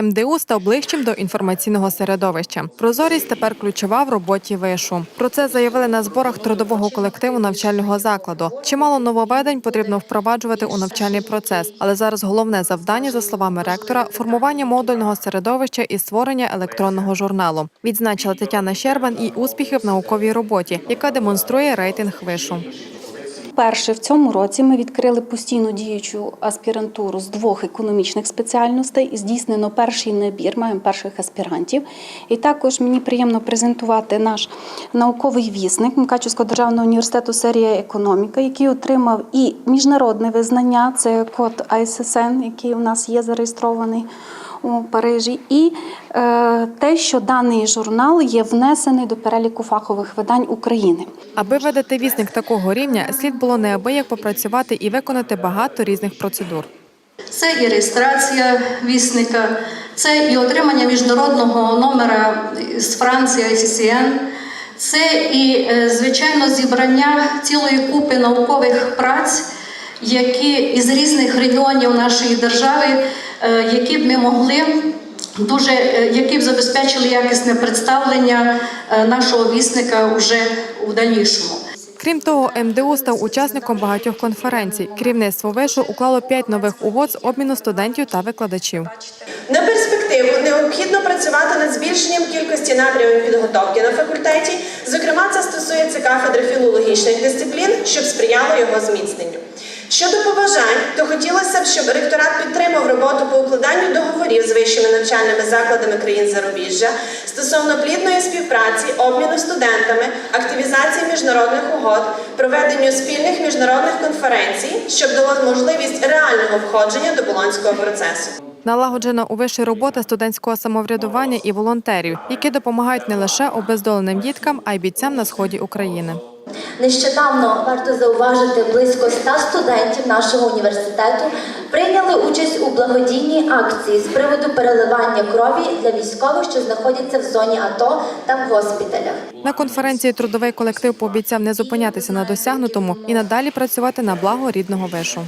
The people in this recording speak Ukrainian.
МДУ став ближчим до інформаційного середовища. Прозорість тепер ключова в роботі вишу. Про це заявили на зборах трудового колективу навчального закладу. Чимало нововведень потрібно впроваджувати у навчальний процес, але зараз головне завдання, за словами ректора, формування модульного середовища і створення електронного журналу. Відзначила Тетяна Щербан і успіхи в науковій роботі, яка демонструє рейтинг вишу. Перше в цьому році ми відкрили постійну діючу аспірантуру з двох економічних спеціальностей. і Здійснено перший набір, маємо перших аспірантів. І також мені приємно презентувати наш науковий вісник Мукачівського державного університету серія економіка, який отримав і міжнародне визнання. Це код ISSN, який у нас є зареєстрований. У Парижі, і е, те, що даний журнал є внесений до переліку фахових видань України. Аби видати вісник такого рівня, слід було неабияк попрацювати і виконати багато різних процедур. Це і реєстрація вісника, це і отримання міжнародного номера з Франції ICCN, це і, е, звичайно, зібрання цілої купи наукових праць, які із різних регіонів нашої держави, е, які б ми могли дуже, е, які б забезпечили якісне представлення е, нашого вісника вже у дальнішому. Крім того, МДУ став учасником багатьох конференцій. Керівництво вишу уклало п'ять нових угод з обміну студентів та викладачів. На перспективу необхідно працювати над збільшенням кількості напрямів підготовки на факультеті. Зокрема, це стосується кафедри філологічних дисциплін, щоб сприяло його зміцненню. Щодо побажань, то хотілося б, щоб ректорат підтримав роботу по укладанню договорів з вищими навчальними закладами країн зарубіжжя стосовно плідної співпраці, обміну студентами, активізації міжнародних угод, проведенню спільних міжнародних конференцій, щоб дало можливість реального входження до болонського процесу. Налагоджена у виші робота студентського самоврядування і волонтерів, які допомагають не лише обездоленим діткам, а й бійцям на сході України. Нещодавно варто зауважити близько 100 студентів нашого університету прийняли участь у благодійній акції з приводу переливання крові для військових, що знаходяться в зоні АТО та в госпіталях. На конференції трудовий колектив пообіцяв не зупинятися на досягнутому і надалі працювати на благо рідного вишу.